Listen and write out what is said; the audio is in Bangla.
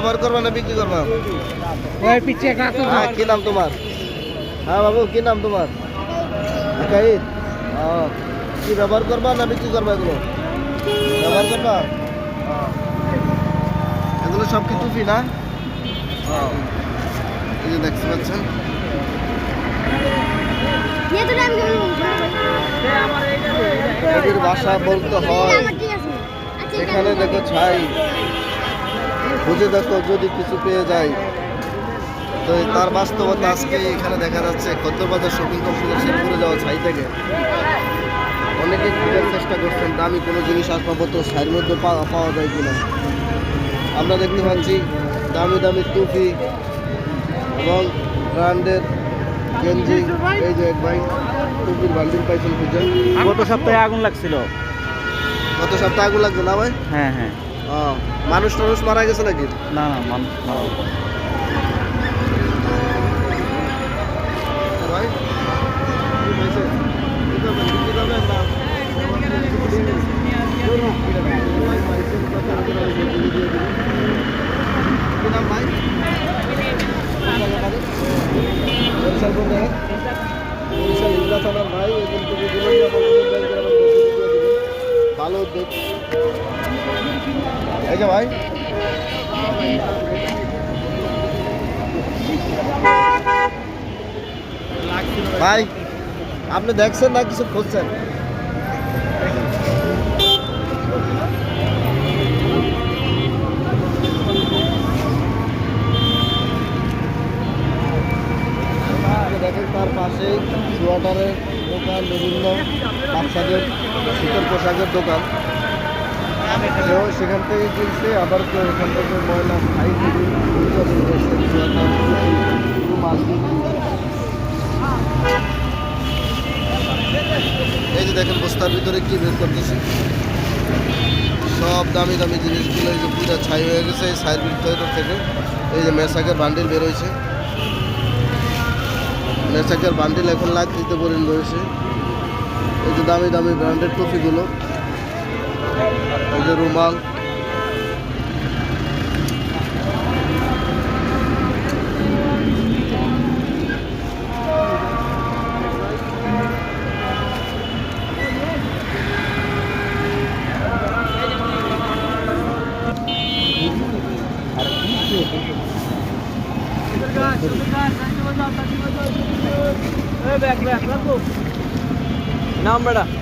ব্যবহার করবা না বিক্রি করবা? হ্যাঁ কি নাম তোমার? হ্যাঁ বাবু কি নাম তোমার? কাহিদ কি ব্যবহার করবা না বিক্রি করবা এগুলো? ব্যবহার করবা? এগুলো সব কি টুপি না? এই যে দেখতে পাচ্ছেন। এদের বাসা বলতে হয়। এখানে দেখো ছাই। খুঁজে দেখো যদি কিছু পেয়ে যায়। তো তার বাস্তবতা আজকে এখানে দেখা যাচ্ছে কতবাজার শপিং কমপ্লেক্স ঘুরে যাওয়া ছাই থেকে। অনেকে খোঁজার চেষ্টা করছেন দামি কোনো জিনিস আসবাবপত্র ছাইয়ের মধ্যে পাওয়া যায় কিনা। আমরা দেখতে পাচ্ছি দামি দামি টুপি এবং ব্র্যান্ডের গেঞ্জি। এই যে ভাই টুপির বান্ডিল পাইছেন খুঁজে। গত সপ্তাহে আগুন লাগছিল। কত সপ্তাহে আগুন লাগবে না ভাই? হ্যাঁ হ্যাঁ। মানুষ টানুষ মারা গেছে নাকি? না না মানুষ মারা। ভালো উদ্যোগ। এই যে ভাই। ভাই, আপনি দেখছেন না, কিছু খুঁজছেন? দেখেন তার পাশে সোয়াটারের দোকান, বিভিন্ন বাচ্চাদের শীতের পোশাকের দোকান। সেখান থেকে কিনছে, আবার কেউ এখান থেকে ময়লা খাই এই যে দেখেন বস্তার ভিতরে কি বের করতেছে। সব দামি দামি জিনিসগুলো এই যে পুরো ছাই হয়ে গেছে, এই ছাইয়ের ভিতর থেকে। এই যে মেসাকের বান্ডিল বের হয়েছে। মেসাকের বান্ডিল এখন লাখ দিতে পরিণ রয়েছে এই যে দামি দামি ব্র্যান্ডেড টুপিগুলো। এই যে রুমাল নাম বেটা।